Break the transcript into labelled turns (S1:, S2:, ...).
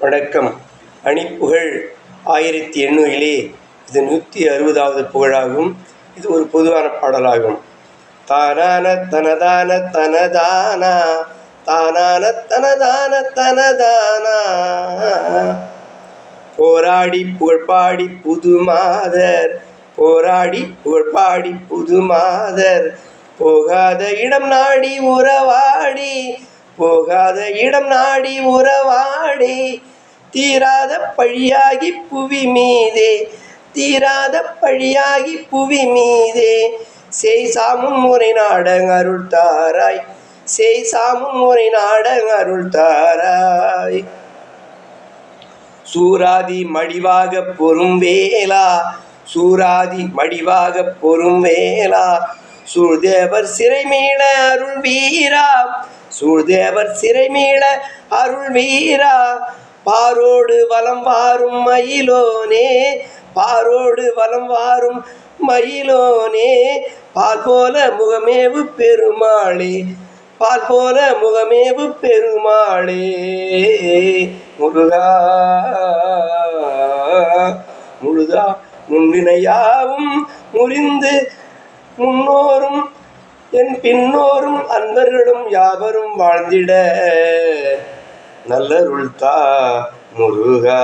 S1: வணக்கம் அணிப்புகழ். ஆயிரத்தி எண்ணூறிலே இது நூற்றி அறுபதாவது புகழாகும். இது ஒரு பொதுவான பாடலாகும். தானான தனதான தனதானா. தானான தனதான தனதானா. போராடி புகழ்பாடி புது மாதர் போராடி புகழ்பாடி புது மாதர் போகாத இடம் நாடி உறவாடி. போகாத இடம் நாடி உறவாடி. தீராத பழியாகி புவி மீதே தீராத பழியாகி புவி மீதே செய் சாமும் முறை நாடங் அருள் தாராய் செய் சாமும் முறை நாடங் அருள் தாராய் சூராதி மடிவாக பொறும் வேலா சூராதி மடிவாக பொறும் வேலா சூழ்தேவர் சிறை மீள அருள் வீரா சூழ்தேவர் சிறை மீள அருள் வீரா பாரோடு வலம் வாரும் மயிலோனே பாரோடு வலம் வாரும் மயிலோனே. பால் போல முகமேவு பெருமாளே பால் போல முகமேவு பெருமாளே. முருகா முழுதா முன்வினையாவும் முறிந்து முன்னோரும் என் பின்னோரும் அன்பர்களும் யாவரும் வாழ்ந்திட. நல்லருள் தா முருகா.